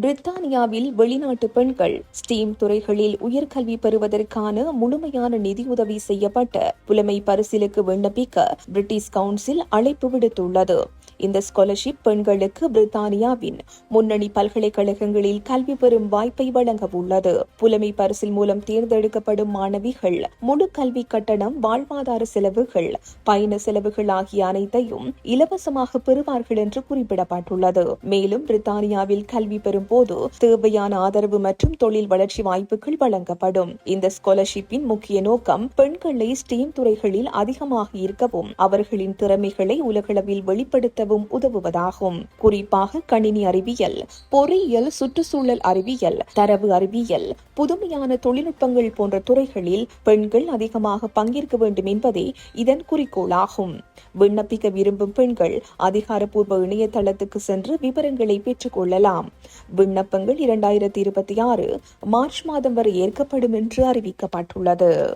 பிரித்தானியாவில் வெளிநாட்டு பெண்கள் ஸ்டீம் துறைகளில் உயர்கல்வி பெறுவதற்கான முழுமையான நிதியுதவி செய்யப்பட்ட புலமை பரிசிலுக்கு விண்ணப்பிக்க பிரிட்டிஷ் கவுன்சில் அழைப்பு விடுத்துள்ளது. இந்த ஸ்காலர்ஷிப் பெண்களுக்கு பிரித்தானியாவின் முன்னணி பல்கலைக்கழகங்களில் கல்வி பெறும் வாய்ப்பை வழங்க உள்ளது. புலமை பரிசில் மூலம் தேர்ந்தெடுக்கப்படும் மாணவிகள் முழு கல்வி கட்டணம் வாழ்வாதார செலவுகள் பயண செலவுகள் ஆகிய அனைத்தையும் இலவசமாக பெறுவார்கள் என்று குறிப்பிடப்பட்டுள்ளது. மேலும் பிரித்தானியாவில் கல்வி பெறும் போது தேவையான ஆதரவு மற்றும் தொழில் வளர்ச்சி வாய்ப்புகள் வழங்கப்படும். இந்த ஸ்காலர்ஷிப்பின் முக்கிய நோக்கம் பெண்களை ஸ்டீம் துறைகளில் அதிகமாக ஈர்க்கவும் அவர்களின் திறமைகளை உலகளவில் வெளிப்படுத்தவும் உதவுவதாகும். குறிப்பாக கணினி அறிவியல் பொறியியல் சுற்றுச்சூழல் அறிவியல் தரவு அறிவியல் புதுமையான தொழில்நுட்பங்கள் போன்ற துறைகளில் பெண்கள் அதிகமாக பங்கேற்க வேண்டும் என்பதே இதன் குறிக்கோளாகும். விண்ணப்பிக்க விரும்பும் பெண்கள் அதிகாரப்பூர்வ இணையதளத்துக்கு சென்று விவரங்களை பெற்றுக் கொள்ளலாம். விண்ணப்பங்கள் இரண்டாயிரத்தி இருபத்தி ஆறு மார்ச் மாதம் வரை ஏற்கப்படும் என்று அறிவிக்கப்பட்டுள்ளது.